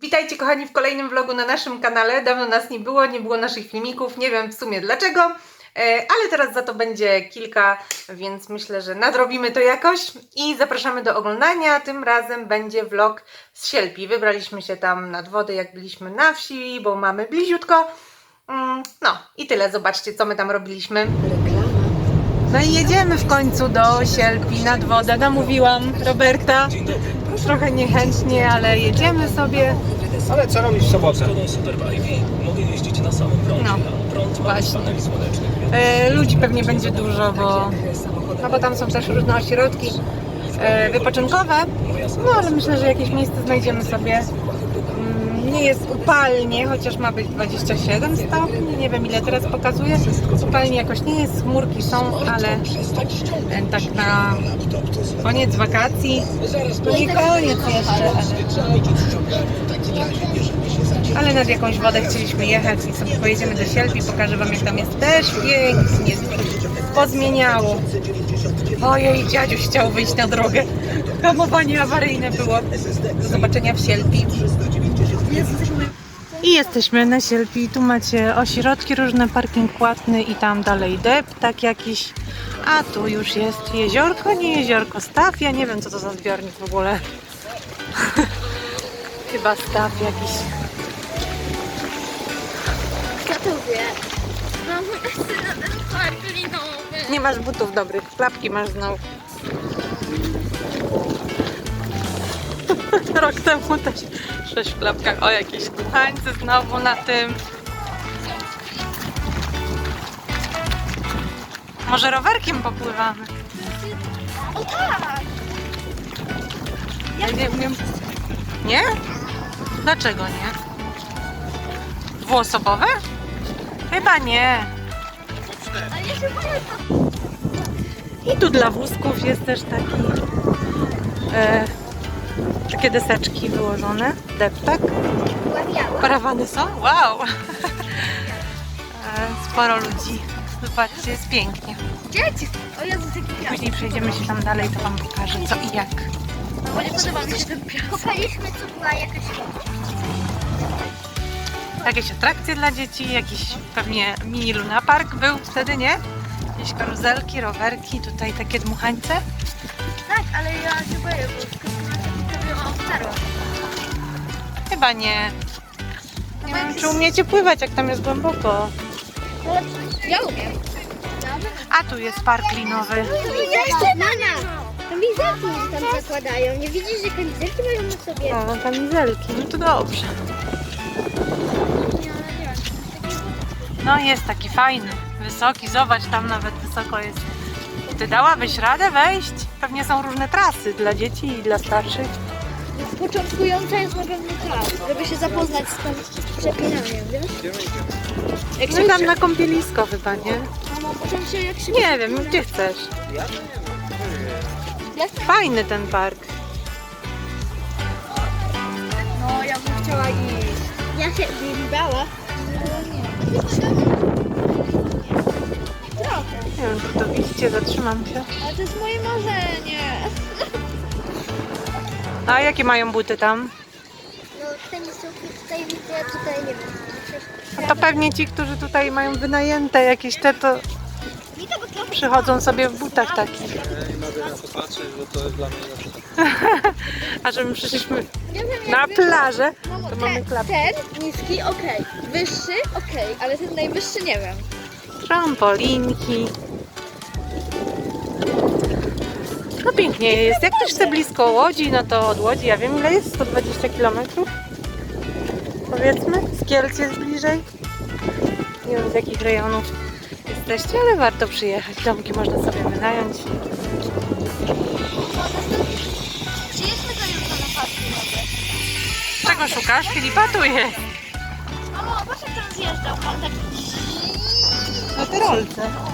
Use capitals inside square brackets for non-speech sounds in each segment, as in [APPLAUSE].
Witajcie kochani w kolejnym vlogu na naszym kanale. Dawno nas nie było, nie było naszych filmików, nie wiem w sumie dlaczego, e, ale teraz za to będzie kilka, więc myślę, że nadrobimy to jakoś i zapraszamy do oglądania. Tym razem będzie vlog z Sielpi. Wybraliśmy się tam nad wodę, jak byliśmy na wsi, bo mamy bliziutko. Mm, No i tyle, zobaczcie co my tam robiliśmy. No i jedziemy w końcu do Sielpi nad wodę. Namówiłam Roberta. Trochę niechętnie, ale jedziemy sobie. Ale co robisz w sobotę? No, właśnie. E, ludzi pewnie będzie dużo, bo, no bo tam są też różne ośrodki e, wypoczynkowe. No ale myślę, że jakieś miejsce znajdziemy sobie. Nie jest upalnie, chociaż ma być 27 stopni. Nie wiem ile teraz pokazuje. Upalnie jakoś nie jest, chmurki są, ale tak na koniec wakacji. To nie koniec jeszcze, ale ale nad jakąś wodę chcieliśmy jechać i sobie pojedziemy do Sielpi, pokażę Wam jak tam jest też pięknie, pozmieniało. Ojej, dziadziuś chciał wyjść na drogę. Hamowanie awaryjne było. Do zobaczenia w Sielpi. I jesteśmy na Sielpi. Tu macie ośrodki różne, parking płatny i tam dalej deptak jakiś. A tu już jest jeziorko, nie jeziorko, staw. Ja nie wiem co to za zbiornik w ogóle. [LAUGHS] Chyba staw jakiś. Gotowie. Mam [LAUGHS] na ten park linowy. Nie masz butów dobrych, klapki masz znowu. [LAUGHS] Rok temu też sześć w klapkach. O, jakieś kuchańce znowu na tym. Może rowerkiem popływamy? O tak! Ja nie umiem. Nie? Dlaczego nie? Dwuosobowe? Chyba nie. I tu dla wózków jest też taki e, takie deseczki wyłożone, deptak. Parawany są? Wow! [LAUGHS] Sporo ludzi. Zobaczcie, jest pięknie. Dzieci! O Jezu. Później przejdziemy się tam dalej, to Wam pokażę co i jak. Bo nie podoba mi się ten piach. Kopaliśmy, co była jakaś... Jakieś atrakcje dla dzieci, jakiś pewnie mini Luna Park był wtedy, nie? Jakieś karuzelki, rowerki, tutaj takie dmuchańce. Tak, ale ja się boję, bo starą. Chyba nie. Nie wiem, czy umiecie pływać, jak tam jest głęboko. Ja umiem. A tu jest park linowy. Jeszcze Mama! Kamizelki tam zakładają. Nie widzisz, że kamizelki mają na sobie? O, kamizelki, no to dobrze. No jest taki fajny, wysoki, zobacz, tam nawet wysoko jest. Ty dałabyś radę wejść? Pewnie są różne trasy dla dzieci i dla starszych. Początkująca jest na pewno tak, żeby się zapoznać z tym przepinaniem, wiesz? Jak i tam na kąpielisko chyba, nie? Mamo, się jak się... Nie wiem, gdzie chcesz. Jak? Fajny ten park. No, ja bym chciała iść. Ja się nie bała. Trochę. Nie wiem, czy to widzicie, zatrzymam się. Ale to jest moje marzenie. A jakie mają buty tam? No, tenisówki tutaj widzę, tutaj nie wiem. No to pewnie ci, którzy tutaj mają wynajęte jakieś te, to przychodzą sobie w butach takich. Nie mogę na to patrzeć, bo to jest dla mnie [LAUGHS] A że my przyszliśmy na plażę, to ten, mamy klapki. ten niski, okej. Wyższy, okej. Ale ten najwyższy nie wiem. Trampolinki. Pięknie jest. Jak ktoś chce blisko Łodzi, no to od Łodzi, ja wiem ile jest? 120 km? Powiedzmy. Z Kielc jest bliżej. Nie wiem z jakich rejonów jesteście, ale warto przyjechać. Domki można sobie wynająć. Przyjedźmy do jutro na parku nowy. Czego szukasz? Filipa tu jest. Patrz jak tam zjeżdżał pan tak... Na tyrolce.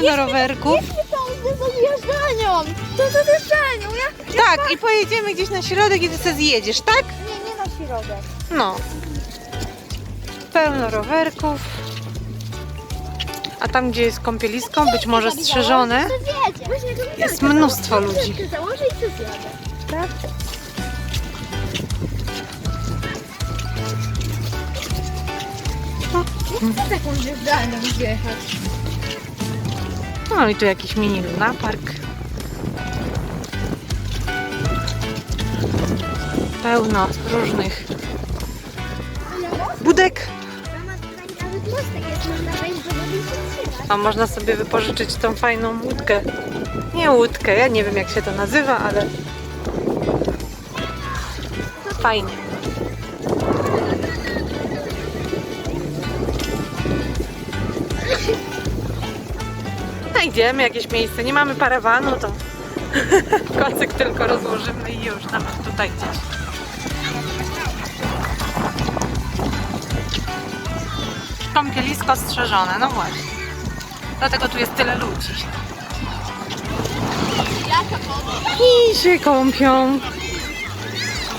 Pełno rowerków. Jedźmy tam ze zjeżdżanią! To ze zjeżdżanią, ja... Tak, i pojedziemy gdzieś na środek i ty sobie zjedziesz, tak? Nie, nie na środek. No. Pełno rowerków. A tam, gdzie jest kąpielisko, być może strzeżone, jest mnóstwo ludzi. Założę i co zjadę. Tak? Chcę taką zjeżdżalnią wjechać. No i tu jakiś mini lunapark. Pełno różnych budek. A można sobie wypożyczyć tą fajną łódkę. Nie łódkę, ja nie wiem jak się to nazywa, ale fajnie. Znajdziemy jakieś miejsce. Nie mamy parawanu, to [LAUGHS] kocyk tylko rozłożymy i już nawet tutaj gdzieś. Kąpielisko strzeżone, no właśnie. Dlatego tu jest tyle ludzi. I się kąpią.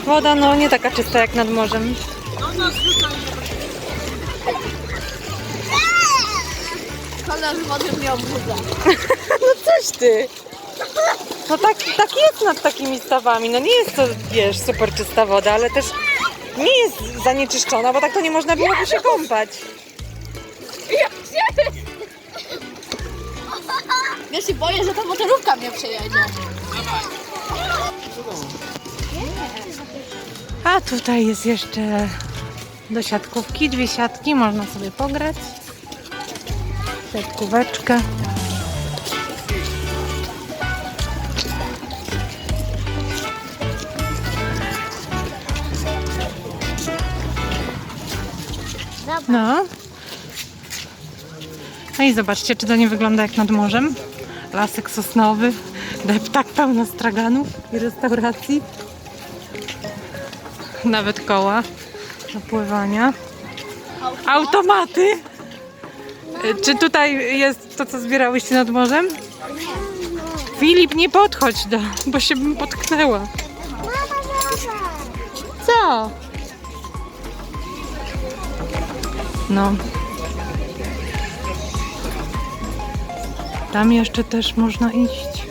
Woda no nie taka czysta jak nad morzem. Kolor wody mnie obudza. [LAUGHS] No coś ty. No tak, tak jest nad takimi stawami. No nie jest to, wiesz, super czysta woda, ale też nie jest zanieczyszczona, bo tak to nie można byłoby się kąpać. Ja się boję, że ta motorówka mnie przejedzie. A tutaj jest jeszcze do siatkówki, dwie siatki, można sobie pograć. Siatkóweczkę. No. No i zobaczcie, czy to nie wygląda jak nad morzem. Lasek sosnowy, tak pełno straganów i restauracji. Nawet koła do pływania. Automaty. Czy tutaj jest to, co zbierałyście nad morzem? Filip, nie podchodź, do, bo się bym potknęła. Co? No. Tam jeszcze też można iść.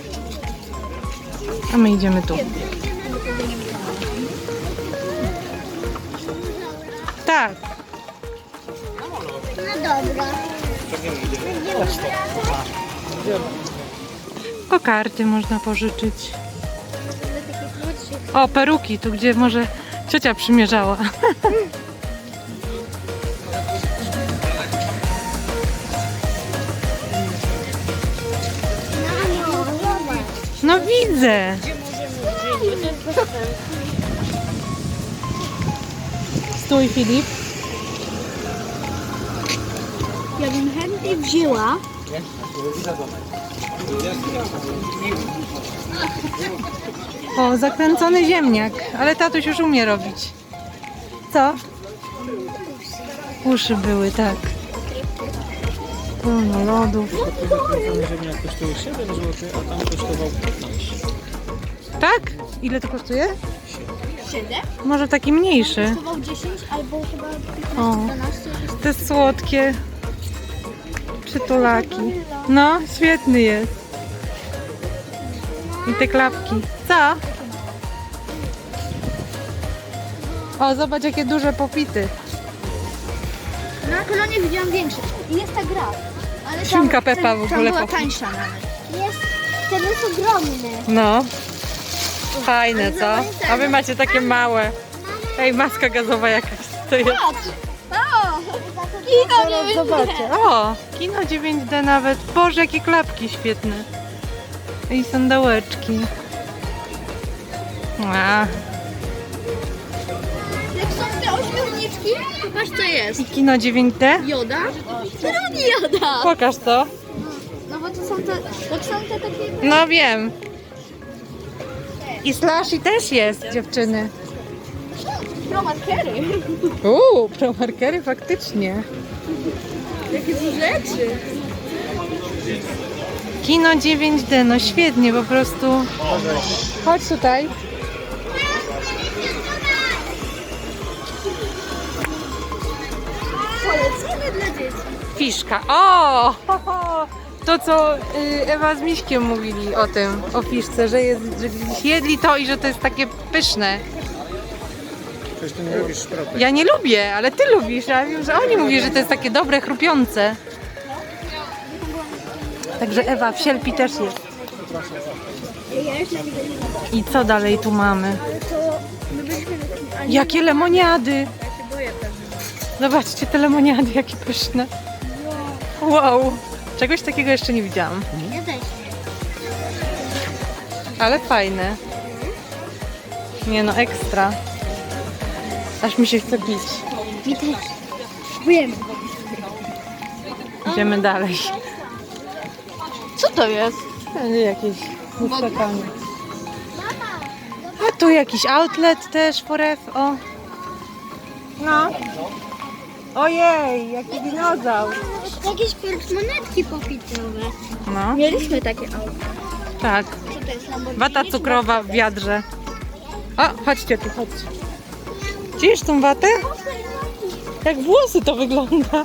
A my idziemy tu. Tak. No dobra. Kokarty można pożyczyć. O, peruki, tu gdzie może ciocia przymierzała. No widzę. Stój Filip. Ja bym chętnie wzięła. O, zakręcony ziemniak, ale tatuś już umie robić. Co? Uszy były, tak. Pełno lodów. Ziemniak kosztuje 7 zł, a tam kosztował 15. Tak? Ile to kosztuje? 7? Może taki mniejszy. Kosztował 10 albo chyba 15, O. 12. Te słodkie przytulaki. No, świetny jest. I te klapki. Co? O, zobacz jakie duże popity. Na kolonie widziałam większe. I jest ta gra. Ale tam- Świnka Peppa w ogóle Tam była popit. tańsza nawet. Jest, ten jest ogromny. No. Fajne, co? A wy macie takie małe. Ej, maska gazowa jakaś. To jest. Patrz! O! Kino nie Zobaczcie. O, kino 9D nawet. Boże, jakie klapki świetne. I sandałeczki. A, Jak są te ośmiorniczki, patrz co jest. i kino 9D? Joda? Drogi joda! Pokaż to. No bo to są te, to są te takie... No wiem. I slashy też jest, dziewczyny. Promarkery. Uuu, promarkery faktycznie. Jakie to rzeczy. Kino 9D, no świetnie, po prostu. Chodź tutaj. Polecimy dla dzieci. Fiszka. O! ho, ho. To, co y, Ewa z Miśkiem mówili o tym, o fiszce, że, jest, że jedli to i że to jest takie pyszne. Ty nie lubisz szprotek. Ja nie lubię, ale ty lubisz. Ja wiem, że oni mówią, że to jest takie dobre, chrupiące. Także Ewa w sielpi też jest. I co dalej tu mamy? A Jakie lemoniady! Zobaczcie te lemoniady, jakie pyszne. Wow! Czegoś takiego jeszcze nie widziałam. Ale fajne. Nie no, ekstra. Aż mi się chce pić. Mi też. Próbujemy. Idziemy dalej. Co to jest? Będzie jakieś skakanie. A tu jakiś outlet też, foref, o. No. Ojej, jaki dinozaur. Jakieś portmonetki popitowe. No, Mieliśmy takie auto. tak. Co to jest Lamborghini? Wata cukrowa w wiadrze. O, chodźcie tu, chodźcie. Czujesz tą watę? Jak włosy to wygląda.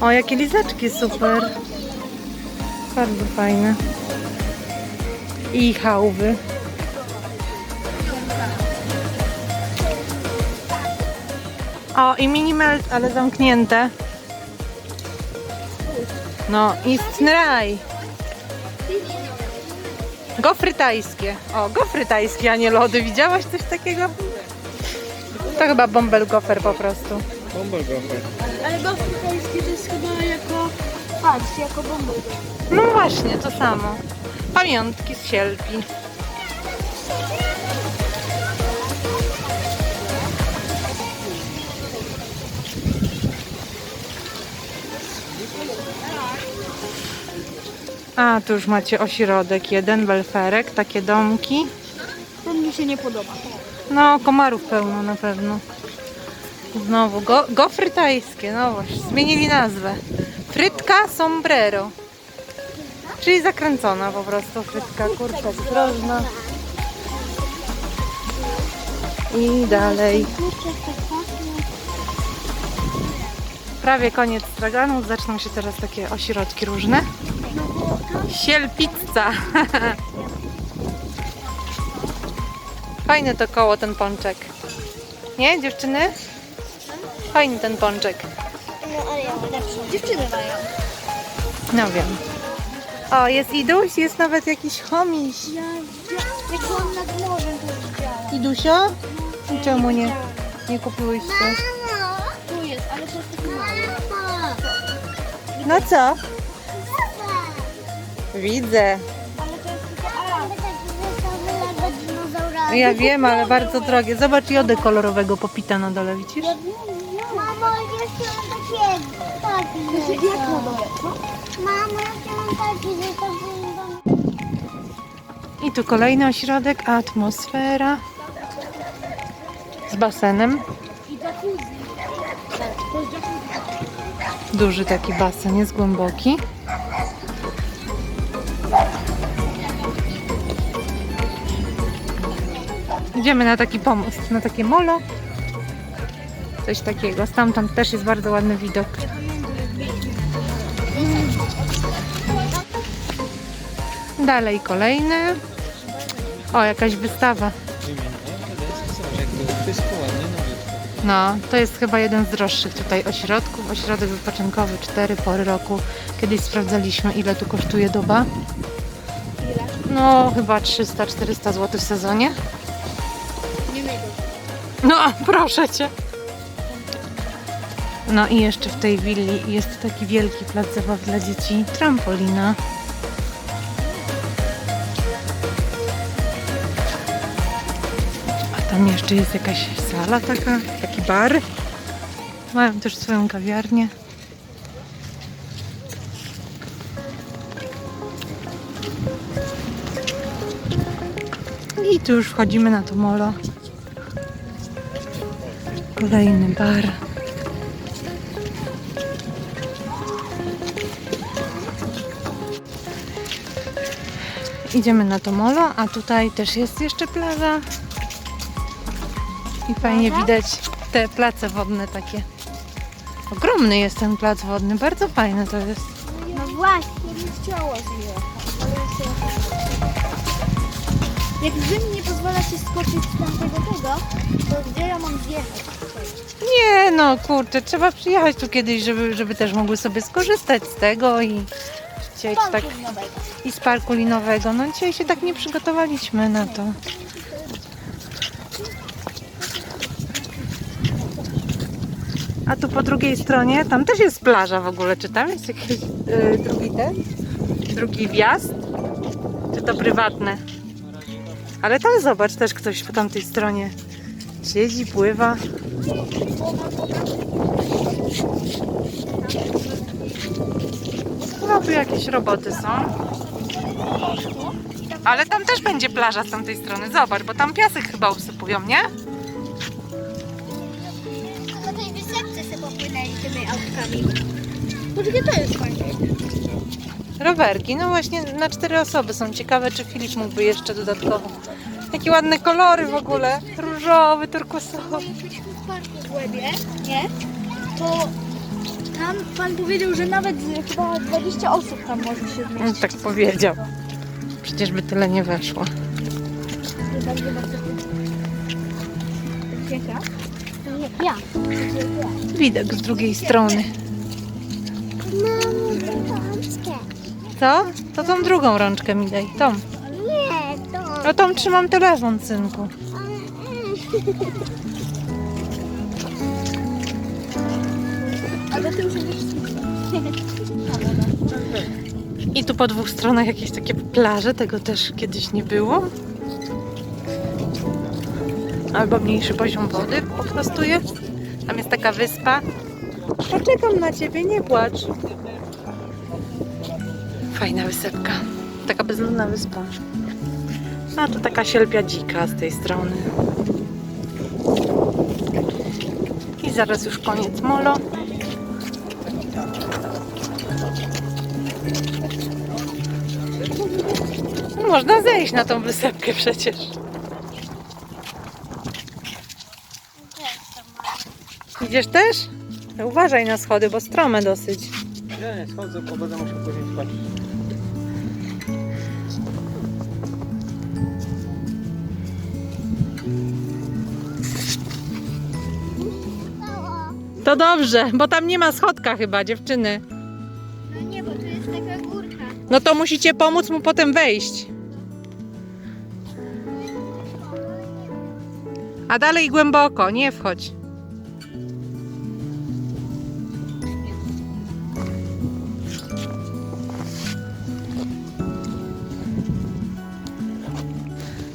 O, jakie lizeczki, super. Bardzo fajne. I chałwy. O, i minimelt, ale zamknięte. No, istny raj. Gofry tajskie. O, gofry tajskie, a nie lody. Widziałaś coś takiego? To chyba bąbel gofer po prostu. Bąbel gofer. Ale gofrytański to jest chyba jako... Patrz, jako bomby. No właśnie, to samo. Pamiątki z sielpi. A, tu już macie ośrodek jeden, belferek, takie domki. To mi się nie podoba. No, komarów pełno na pewno. Znowu, go, gofry tajskie, no właśnie, zmienili nazwę. Frytka sombrero. Czyli zakręcona po prostu frytka, kurczak drożna. I dalej. Prawie koniec straganów, zaczną się teraz takie ośrodki różne. Sielpizza. Fajny to koło, ten pączek. Nie, dziewczyny? Fajny ten pączek. No ale ja lepszą. Dziewczyny mają. No wiem. O, jest Iduś, jest nawet jakiś chomiś. Ja, ja jak byłam nad morzem, to widziałam. Idusio? I czemu nie, nie kupiłyście? Tu jest, ale to jest taki mały. No co? Widzę. To Ja wiem, ale bardzo drogie. Zobacz jodę kolorowego popita na dole, widzisz? Mamo, jeszcze mam takiego. Taki. Jak mama? Mamo, jeszcze mam taki, że to wygląda... I tu kolejny ośrodek, atmosfera. Z basenem. Tak, to. Duży taki basen, jest głęboki. Idziemy na taki pomost, na takie molo. Coś takiego. Stamtąd też jest bardzo ładny widok. Dalej kolejny. O, jakaś wystawa. No, to jest chyba jeden z droższych tutaj ośrodków. Ośrodek wypoczynkowy, cztery pory roku. Kiedyś sprawdzaliśmy, ile tu kosztuje doba. No, chyba 300-400 zł w sezonie. Najgorzej. No, [LAUGHS] proszę cię. No i jeszcze w tej willi jest taki wielki plac zabaw dla dzieci. Trampolina. A tam jeszcze jest jakaś sala taka, taki bar. Mają też swoją kawiarnię. I tu już wchodzimy na to molo. Kolejny bar. Idziemy na to molo, a tutaj też jest jeszcze plaża. I fajnie widać te place wodne takie. Ogromny jest ten plac wodny, bardzo fajny to jest. No właśnie, bym chciała zjechać, Jak mi nie pozwalacie skoczyć z tamtego tego, to gdzie ja mam zjechać? Nie no, kurczę, trzeba przyjechać tu kiedyś, żeby, żeby też mogły sobie skorzystać z tego i dzisiaj tak i z parku linowego. No dzisiaj się tak nie przygotowaliśmy na to. A tu po drugiej stronie, tam też jest plaża w ogóle. Czy tam jest jakiś y, drugi ten? Drugi wjazd? Czy to prywatne? Ale tam zobacz, też ktoś po tamtej stronie siedzi, pływa. No tu jakieś roboty są. Ale tam też będzie plaża z tamtej strony. Zobacz, bo tam piasek chyba usypują, nie? Na tej wysepce sobie popłynęli tymi autkami. Poczekaj, to jest fajne. Rowerki, no właśnie na cztery osoby są. Ciekawe, czy Filip mógłby jeszcze dodatkowo. Jakie ładne kolory w ogóle. Różowy, turkusowy. byliśmy w parku w Łebie, nie? To tam pan powiedział, że nawet chyba 20 osób tam może się No, zmieścić. tak powiedział. Przecież by tyle nie weszło. Bardzo Cieka? Nie, ja. Widok z drugiej strony. Mam rączkę. Co? To tą drugą rączkę mi daj. Tą. No tą trzymam telefon, synku. I tu po dwóch stronach jakieś takie plaże, tego też kiedyś nie było. Albo mniejszy poziom wody po prostu jest. Tam jest taka wyspa. Poczekam na ciebie, nie płacz. Fajna wysepka. Taka bezludna wyspa. A to taka sielpia dzika z tej strony. I zaraz już koniec molo. Można zejść na tą wysepkę przecież. Idziesz też? No Uważaj na schody, bo strome dosyć. Ja nie schodzę, bo będę musiał później spać. To dobrze, bo tam nie ma schodka chyba, dziewczyny. No nie, bo tu jest taka górka. No to musicie pomóc mu potem wejść. A dalej głęboko, nie wchodź.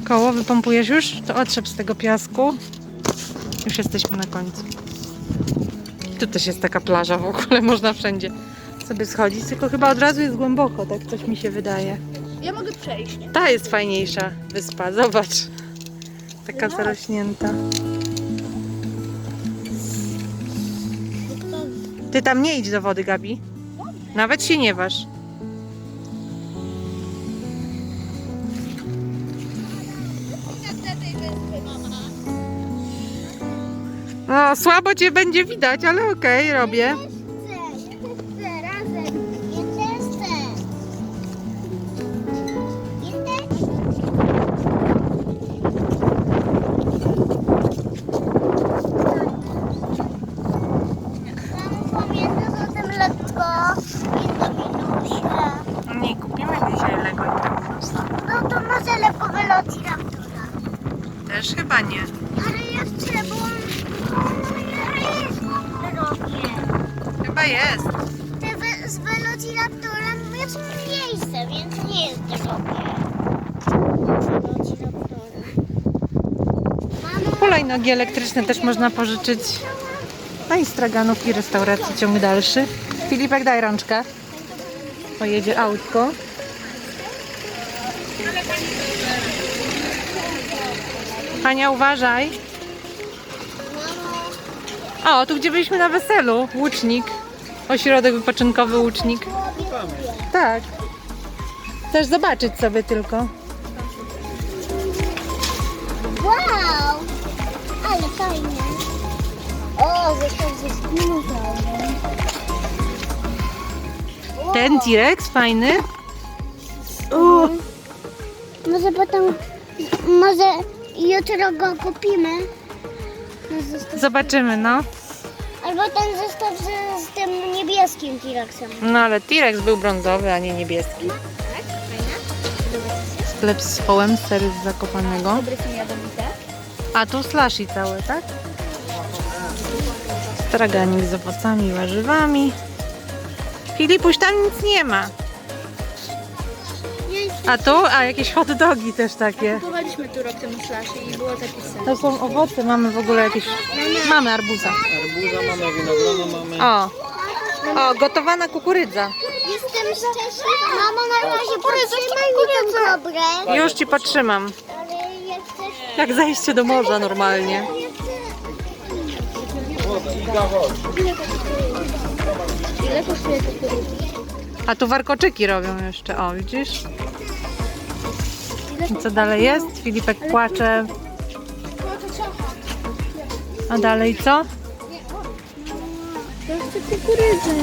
Koło wypompujesz już? To otrzep z tego piasku. Już jesteśmy na końcu. Tu też jest taka plaża w ogóle, [LAUGHS] można wszędzie sobie schodzić, tylko chyba od razu jest głęboko, tak coś mi się wydaje. Ja mogę przejść. Ta jest fajniejsza wyspa, zobacz. Taka zarośnięta. Ty tam nie idź do wody, Gabi. Nawet się nie waż. Słabo cię będzie widać, ale okej, robię. Hulajnogi elektryczne też można pożyczyć na Instraganów i restauracji ciąg dalszy. Filipek, daj rączkę. Pojedzie autko. Ania, uważaj. O, tu gdzie byliśmy na weselu. Łucznik. Ośrodek wypoczynkowy Łucznik. Tak. Chcesz zobaczyć sobie tylko. Ten T-Rex fajny. O, Może potem, może jutro go kupimy. Zobaczymy, no. Albo ten zestaw z, z tym niebieskim T-Rexem. No ale T-Rex był brązowy, a nie niebieski. Sklep z połem, sery z Zakopanego. Dobry są jadowite. A tu slashy całe, tak? Straganik z owocami i warzywami. Filipuś, tam nic nie ma. A tu? A jakieś hot dogi też takie. Kupowaliśmy tu rok temu slashy i było zapisane. To są owoce, mamy w ogóle jakieś... Mamy arbuza. Arbuza mamy, winogrona mamy. O, o gotowana kukurydza. Jestem szczęśliwa. Mamo, na razie potrzymaj mi tą kobrę. Już ci potrzymam. Ale ja chcę... Jak zajście do morza normalnie. Ile kosztuje kukurydza? A tu warkoczyki robią jeszcze, o widzisz? I co dalej jest? Filipek płacze. A dalej co? Ja chcę kukurydzę.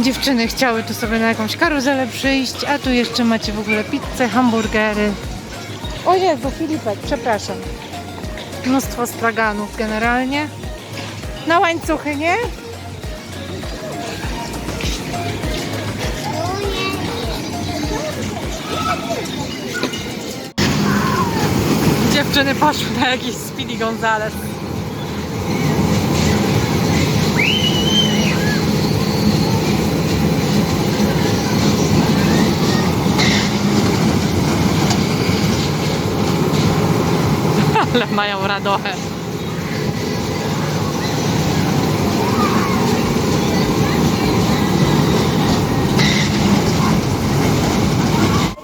Dziewczyny chciały tu sobie na jakąś karuzelę przyjść, a tu jeszcze macie w ogóle pizzę, hamburgery. O Jezu, Filipek, przepraszam. Mnóstwo straganów generalnie. Na łańcuchy, nie? Dziewczyny poszły na jakiś Speedy Gonzales. Ale mają radochę.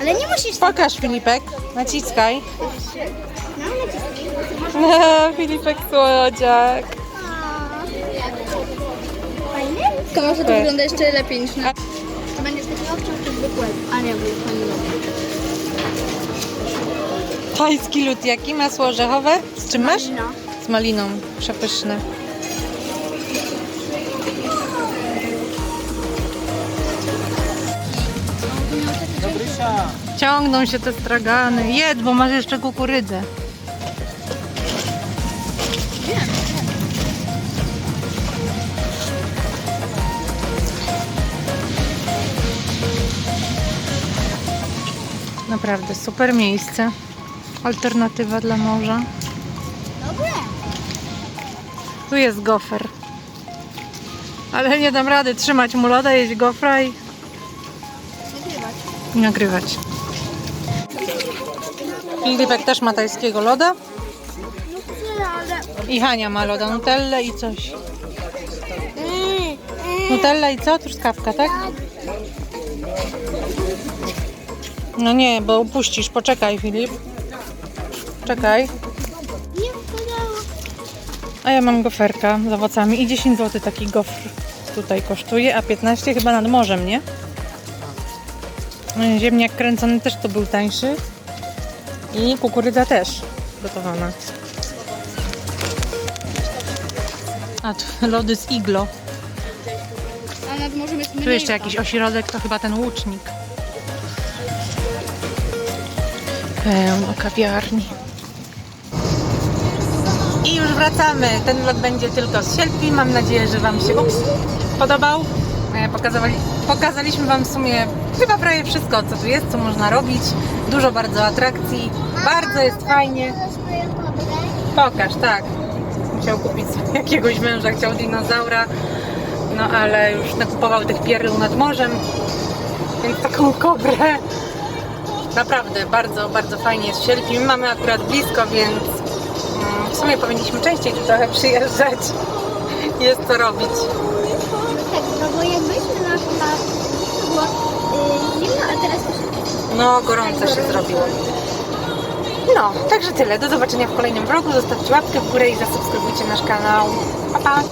Ale nie musisz... Pokaż Filipek, naciskaj. [LAUGHS] Filipek słodziak. To może to Tak. wygląda jeszcze lepiej niż na... To będzie z takiego obciąg czy zwykłe? A nie, bo jest waniliowy. Tajski lód jaki? Masło orzechowe? Z czym masz? Z maliną. Przepyszne. Ciągną się te stragany. Jedz, bo masz jeszcze kukurydzę. Naprawdę super miejsce. Alternatywa dla morza. Dobre. Tu jest gofer. Ale nie dam rady trzymać mu loda, jeść gofra i Nagrywać. nagrywać. Filipek też ma tajskiego loda. I Hania ma loda Nutellę i coś. Nutella i co? Truskawka, tak? No nie, bo upuścisz. Poczekaj, Filip. Czekaj. Nie wpadało. A ja mam goferka z owocami i 10 zł taki gofr tutaj kosztuje, a 15 chyba nad morzem, nie? No, Ziemniak kręcony też to był tańszy. I kukurydza też gotowana. A tu [LAUGHS] lody z iglo. A nad morzem jest Tu jeszcze jakiś ośrodek, to chyba ten łucznik. Pełno kawiarni. Wracamy. Ten vlog będzie tylko z Sielpi. Mam nadzieję, że Wam się ups, podobał. E, pokazaliśmy Wam w sumie chyba prawie wszystko, co tu jest, co można robić. Dużo bardzo atrakcji. Bardzo jest fajnie. Pokaż, tak. Musiał kupić [LAUGHS] jakiegoś męża, chciał dinozaura. No ale już nakupował tych pierył nad morzem. Więc taką kobrę. Naprawdę bardzo, bardzo fajnie jest w Sielpi. My mamy akurat blisko, więc sumie powinniśmy częściej tu trochę przyjeżdżać. Jest co robić. Tak, no bo jak byliśmy na chyba było y, zimno, a teraz już No gorąco się zrobiło. No, także tyle. Do zobaczenia w kolejnym vlogu. Zostawcie łapkę w górę i zasubskrybujcie nasz kanał. Pa, pa!